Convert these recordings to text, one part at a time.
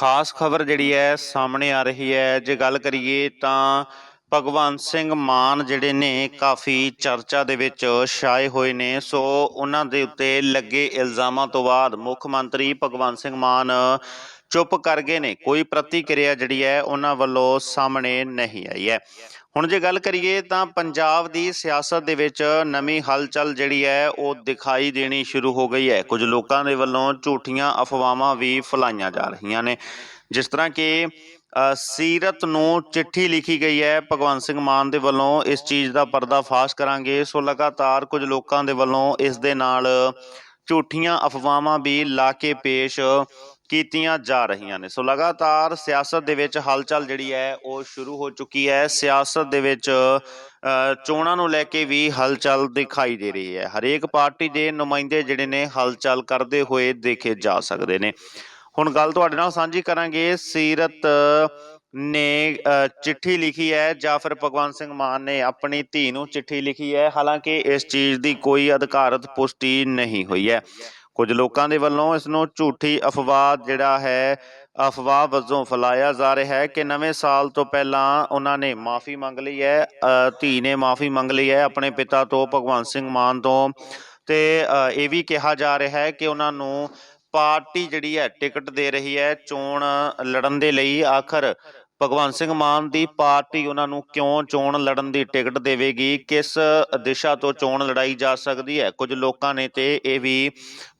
ਖਾਸ ਖਬਰ ਜਿਹੜੀ ਹੈ ਸਾਹਮਣੇ ਆ ਰਹੀ ਹੈ। ਜੇ ਗੱਲ ਕਰੀਏ ਤਾਂ ਭਗਵੰਤ ਸਿੰਘ ਮਾਨ ਜਿਹੜੇ ਨੇ ਕਾਫੀ ਚਰਚਾ ਦੇ ਵਿੱਚ ਛਾਏ ਹੋਏ ਨੇ। ਸੋ ਉਹਨਾਂ ਦੇ ਉੱਤੇ ਲੱਗੇ ਇਲਜ਼ਾਮਾਂ ਤੋਂ ਬਾਅਦ ਮੁੱਖ ਮੰਤਰੀ ਭਗਵੰਤ ਸਿੰਘ ਮਾਨ ਚੁੱਪ ਕਰ ਗਏ ਨੇ। ਕੋਈ ਪ੍ਰਤੀਕਿਰਿਆ ਜਿਹੜੀ ਹੈ, ਉਹਨਾਂ ਵੱਲੋਂ ਸਾਹਮਣੇ ਨਹੀਂ ਆਈ ਹੈ। ਹੁਣ ਜੇ ਗੱਲ ਕਰੀਏ ਤਾਂ ਪੰਜਾਬ ਦੀ ਸਿਆਸਤ ਦੇ ਵਿੱਚ ਨਵੀਂ ਹਲਚਲ ਜਿਹੜੀ ਹੈ, ਉਹ ਦਿਖਾਈ ਦੇਣੀ ਸ਼ੁਰੂ ਹੋ ਗਈ ਹੈ। ਕੁਝ ਲੋਕਾਂ ਦੇ ਵੱਲੋਂ ਝੂਠੀਆਂ ਅਫਵਾਹਾਂ ਵੀ ਫੈਲਾਈਆਂ ਜਾ ਰਹੀਆਂ ਨੇ। ਜਿਸ ਤਰ੍ਹਾਂ ਕਿ ਸੀਰਤ ਨੂੰ ਚਿੱਠੀ ਲਿਖੀ ਗਈ ਹੈ। ਭਗਵੰਤ ਸਿੰਘ ਮਾਨ ਦੇ ਵੱਲੋਂ ਇਸ ਚੀਜ਼ ਦਾ ਪਰਦਾਫਾਸ਼ ਕਰਾਂਗੇ। ਸੋ ਲਗਾਤਾਰ ਕੁਝ ਲੋਕਾਂ ਦੇ ਵੱਲੋਂ ਇਸ ਦੇ ਨਾਲ ਝੂਠੀਆਂ ਅਫਵਾਹਾਂ ਵੀ ਲਾ ਕੇ ਪੇਸ਼ ਕੀਤੀਆਂ ਜਾ ਰਹੀਆਂ ਨੇ। ਸੋ ਲਗਾਤਾਰ ਸਿਆਸਤ ਦੇ ਵਿੱਚ ਹਲਚਲ ਜਿਹੜੀ ਹੈ, ਉਹ ਸ਼ੁਰੂ ਹੋ ਚੁੱਕੀ ਹੈ। ਸਿਆਸਤ ਦੇ ਵਿੱਚ ਚੋਣਾਂ ਨੂੰ ਲੈ ਕੇ ਵੀ ਹਲਚਲ ਦਿਖਾਈ ਦੇ ਰਹੀ ਹੈ। ਹਰੇਕ ਪਾਰਟੀ ਦੇ ਨੁਮਾਇੰਦੇ ਜਿਹੜੇ ਨੇ, ਹਲਚਲ ਕਰਦੇ ਹੋਏ ਦੇਖੇ ਜਾ ਸਕਦੇ ਨੇ। ਹੁਣ ਗੱਲ ਤੁਹਾਡੇ ਨਾਲ ਸਾਂਝੀ ਕਰਾਂਗੇ। ਸੀਰਤ ਨੇ ਚਿੱਠੀ ਲਿਖੀ ਹੈ ਜਾਂ ਫਿਰ ਭਗਵੰਤ ਸਿੰਘ ਮਾਨ ਨੇ ਆਪਣੀ ਧੀ ਨੂੰ ਚਿੱਠੀ ਲਿਖੀ ਹੈ। ਹਾਲਾਂਕਿ ਇਸ ਚੀਜ਼ ਦੀ ਕੋਈ ਅਧਿਕਾਰਤ ਪੁਸ਼ਟੀ ਨਹੀਂ ਹੋਈ ਹੈ। ਕੁਝ ਲੋਕਾਂ ਦੇ ਵੱਲੋਂ ਇਸ ਨੂੰ ਝੂਠੀ ਅਫਵਾਹ ਜਿਹੜਾ ਹੈ ਅਫਵਾਹ ਵਜੋਂ ਫੈਲਾਇਆ ਜਾ ਰਿਹਾ ਹੈ ਕਿ ਨਵੇਂ ਸਾਲ ਤੋਂ ਪਹਿਲਾਂ ਉਹਨਾਂ ਨੇ ਮਾਫੀ ਮੰਗ ਲਈ ਹੈ ਅ, ਧੀ ਨੇ ਮਾਫੀ ਮੰਗ ਲਈ ਹੈ ਆਪਣੇ ਪਿਤਾ ਤੋਂ ਭਗਵੰਤ ਸਿੰਘ ਮਾਨ ਤੋਂ ਤੇ ਇਹ ਵੀ ਕਿਹਾ ਜਾ ਰਿਹਾ ਹੈ ਕਿ ਉਹਨਾਂ ਨੂੰ ਪਾਰਟੀ ਜਿਹੜੀ ਹੈ ਟਿਕਟ ਦੇ ਰਹੀ ਹੈ ਚੋਣ ਲੜਨ ਦੇ ਲਈ ਆਖਰ ਭਗਵੰਤ ਸਿੰਘ ਮਾਨ ਦੀ ਪਾਰਟੀ ਉਹਨਾਂ ਨੂੰ ਕਿਉਂ ਚੋਣ ਲੜਨ ਦੀ ਟਿਕਟ ਦੇਵੇਗੀ? ਕਿਸ ਦਿਸ਼ਾ ਤੋਂ ਚੋਣ ਲੜਾਈ ਜਾ ਸਕਦੀ ਹੈ? ਕੁਝ ਲੋਕਾਂ ਨੇ ਤੇ ਇਹ ਵੀ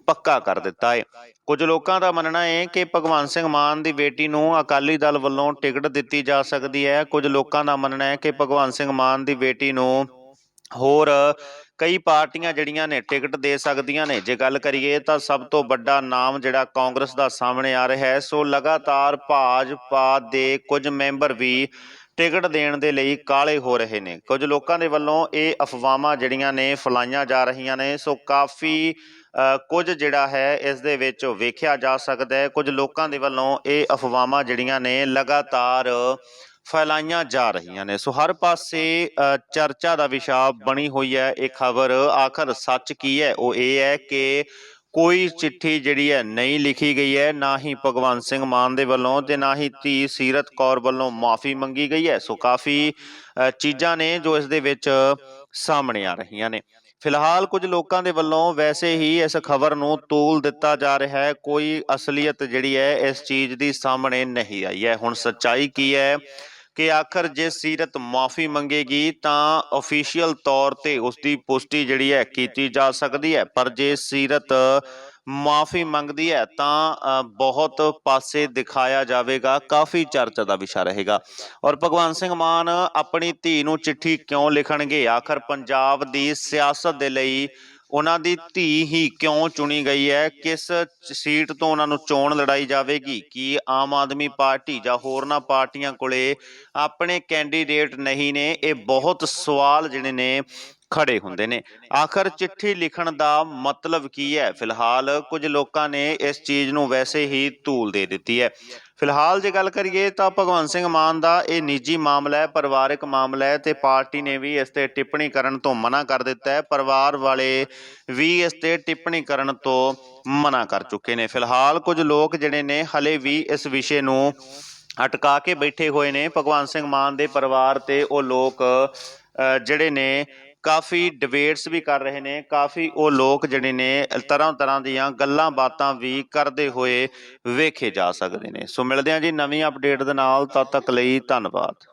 ਪੱਕਾ ਕਰ ਦਿੱਤਾ ਹੈ। ਕੁਝ ਲੋਕਾਂ ਦਾ ਮੰਨਣਾ ਹੈ ਕਿ ਭਗਵੰਤ ਸਿੰਘ ਮਾਨ ਦੀ ਬੇਟੀ ਨੂੰ ਅਕਾਲੀ ਦਲ ਵੱਲੋਂ ਟਿਕਟ ਦਿੱਤੀ ਜਾ ਸਕਦੀ ਹੈ। ਕੁਝ ਲੋਕਾਂ ਦਾ ਮੰਨਣਾ ਹੈ ਕਿ ਭਗਵੰਤ ਸਿੰਘ ਮਾਨ ਦੀ ਬੇਟੀ ਨੂੰ ਹੋਰ ਕਈ ਪਾਰਟੀਆਂ ਜਿਹੜੀਆਂ ਨੇ ਟਿਕਟ ਦੇ ਸਕਦੀਆਂ ਨੇ। ਜੇ ਗੱਲ ਕਰੀਏ ਤਾਂ ਸਭ ਤੋਂ ਵੱਡਾ ਨਾਮ ਜਿਹੜਾ ਕਾਂਗਰਸ ਦਾ ਸਾਹਮਣੇ ਆ ਰਿਹਾ ਹੈ, ਸੋ ਲਗਾਤਾਰ ਭਾਜਪਾ ਦੇ ਕੁਝ ਮੈਂਬਰ ਵੀ ਟਿਕਟ ਦੇਣ ਦੇ ਲਈ ਕਾਲੇ ਹੋ ਰਹੇ ਨੇ। ਕੁਝ ਲੋਕਾਂ ਦੇ ਵੱਲੋਂ ਇਹ ਅਫਵਾਹਾਂ ਜਿਹੜੀਆਂ ਨੇ ਫੈਲਾਈਆਂ ਜਾ ਰਹੀਆਂ ਨੇ, ਸੋ ਕਾਫੀ ਕੁਝ ਜਿਹੜਾ ਹੈ ਇਸ ਦੇ ਵਿੱਚ ਵੇਖਿਆ ਜਾ ਸਕਦਾ ਹੈ। ਕੁਝ ਲੋਕਾਂ ਦੇ ਵੱਲੋਂ ਇਹ ਅਫਵਾਹਾਂ ਜਿਹੜੀਆਂ ਨੇ ਲਗਾਤਾਰ ਫੈਲਾਈਆਂ ਜਾ ਰਹੀਆਂ ਨੇ। ਸੋ ਹਰ ਪਾਸੇ ਚਰਚਾ ਦਾ ਵਿਸ਼ਾ ਬਣੀ ਹੋਈ ਹੈ। ਇਹ ਖਬਰ ਆਖਰ ਸੱਚ ਕੀ ਹੈ? ਉਹ ਇਹ ਹੈ ਕਿ ਕੋਈ ਚਿੱਠੀ ਜਿਹੜੀ ਹੈ ਨਹੀਂ ਲਿਖੀ ਗਈ ਹੈ। ਨਾ ਹੀ ਭਗਵੰਤ ਸਿੰਘ ਮਾਨ ਦੇ ਵੱਲੋਂ ਤੇ ਨਾ ਹੀ ਧੀ ਸੀਰਤ ਕੌਰ ਵੱਲੋਂ ਮਾਫੀ ਮੰਗੀ ਗਈ ਹੈ। ਸੋ ਕਾਫੀ ਚੀਜ਼ਾਂ ਨੇ ਜੋ ਇਸ ਦੇ ਵਿੱਚ ਸਾਹਮਣੇ ਆ ਰਹੀਆਂ ਨੇ। ਫਿਲਹਾਲ ਕੁਝ ਲੋਕਾਂ ਦੇ ਵੱਲੋਂ ਵੈਸੇ ਹੀ ਇਸ ਖਬਰ ਨੂੰ ਤੋਲ ਦਿੱਤਾ ਜਾ ਰਿਹਾ ਹੈ। ਕੋਈ ਅਸਲੀਅਤ ਜਿਹੜੀ ਹੈ ਇਸ ਚੀਜ਼ ਦੀ ਸਾਹਮਣੇ ਨਹੀਂ ਆਈ ਹੈ। ਹੁਣ ਸੱਚਾਈ ਕੀ ਹੈ? ਕਿ ਆਖਰ ਜੇ ਸੀਰਤ ਮਾਫੀ ਮੰਗੇਗੀ ਤਾਂ ਅਫੀਸ਼ੀਅਲ ਤੌਰ ਤੇ ਉਸ ਦੀ ਪੁਸ਼ਟੀ ਜਿਹੜੀ ਹੈ ਕੀਤੀ ਜਾ ਸਕਦੀ ਹੈ। ਪਰ ਜੇ ਸੀਰਤ ਮਾਫੀ ਮੰਗਦੀ ਹੈ ਤਾਂ ਬਹੁਤ ਪਾਸੇ ਦਿਖਾਇਆ ਜਾਵੇਗਾ, ਕਾਫੀ ਚਰਚਾ ਦਾ ਵਿਸ਼ਾ ਰਹੇਗਾ। ਔਰ ਭਗਵੰਤ ਸਿੰਘ ਮਾਨ ਆਪਣੀ ਧੀ ਨੂੰ ਚਿੱਠੀ ਕਿਉਂ ਲਿਖਣਗੇ? ਆਖਰ ਪੰਜਾਬ ਦੀ ਸਿਆਸਤ ਦੇ ਲਈ ਉਹਨਾਂ ਦੀ ਧੀ ਹੀ ਕਿਉਂ ਚੁਣੀ ਗਈ ਹੈ? ਕਿਸ ਸੀਟ ਤੋਂ ਉਹਨਾਂ ਨੂੰ ਚੋਣ ਲੜਾਈ ਜਾਵੇਗੀ? ਕੀ ਆਮ ਆਦਮੀ ਪਾਰਟੀ ਜਾਂ ਹੋਰਨਾਂ ਪਾਰਟੀਆਂ ਕੋਲੇ ਆਪਣੇ ਕੈਂਡੀਡੇਟ ਨਹੀਂ ਨੇ? ਇਹ ਬਹੁਤ ਸਵਾਲ ਜਿਹੜੇ ਨੇ ਖੜੇ ਹੁੰਦੇ ਨੇ। ਆਖਰ ਚਿੱਠੀ ਲਿਖਣ ਦਾ ਮਤਲਬ ਕੀ ਹੈ? ਫਿਲਹਾਲ ਕੁਝ ਲੋਕਾਂ ਨੇ ਇਸ ਚੀਜ਼ ਨੂੰ ਵੈਸੇ ਹੀ ਧੂਲ ਦੇ ਦਿੱਤੀ ਹੈ। ਫਿਲਹਾਲ ਜੇ ਗੱਲ ਕਰੀਏ ਤਾਂ ਭਗਵੰਤ ਸਿੰਘ ਮਾਨ ਦਾ ਇਹ ਨਿੱਜੀ ਮਾਮਲਾ ਹੈ, ਪਰਿਵਾਰਕ ਮਾਮਲਾ ਹੈ ਤੇ ਪਾਰਟੀ ਨੇ ਵੀ ਇਸ ਤੇ ਟਿੱਪਣੀ ਕਰਨ ਤੋਂ ਮਨਾ ਕਰ ਦਿੱਤਾ ਹੈ। ਪਰਿਵਾਰ ਵਾਲੇ ਵੀ ਇਸ ਤੇ ਟਿੱਪਣੀ ਕਰਨ ਤੋਂ ਮਨਾ ਕਰ ਚੁੱਕੇ ਨੇ। ਫਿਲਹਾਲ ਕੁਝ ਲੋਕ ਜਿਹੜੇ ਨੇ, ਹਲੇ ਵੀ ਇਸ ਵਿਸ਼ੇ ਨੂੰ ਅਟਕਾ ਕੇ ਬੈਠੇ ਹੋਏ ਨੇ। ਭਗਵੰਤ ਸਿੰਘ ਮਾਨ ਦੇ ਪਰਿਵਾਰ ਤੇ ਉਹ ਲੋਕ ਜਿਹੜੇ ਨੇ ਕਾਫੀ ਡਿਬੇਟਸ ਵੀ ਕਰ ਰਹੇ ਨੇ, ਕਾਫੀ ਉਹ ਲੋਕ ਜਿਹੜੇ ਨੇ, ਤਰ੍ਹਾਂ ਤਰ੍ਹਾਂ ਦੀਆਂ ਗੱਲਾਂ ਬਾਤਾਂ ਵੀ ਕਰਦੇ ਹੋਏ ਵੇਖੇ ਜਾ ਸਕਦੇ ਨੇ। ਸੋ ਮਿਲਦੇ ਹਾਂ ਜੀ ਨਵੀਂ ਅਪਡੇਟ ਦੇ ਨਾਲ, ਤਦ ਤੱਕ ਲਈ ਧੰਨਵਾਦ।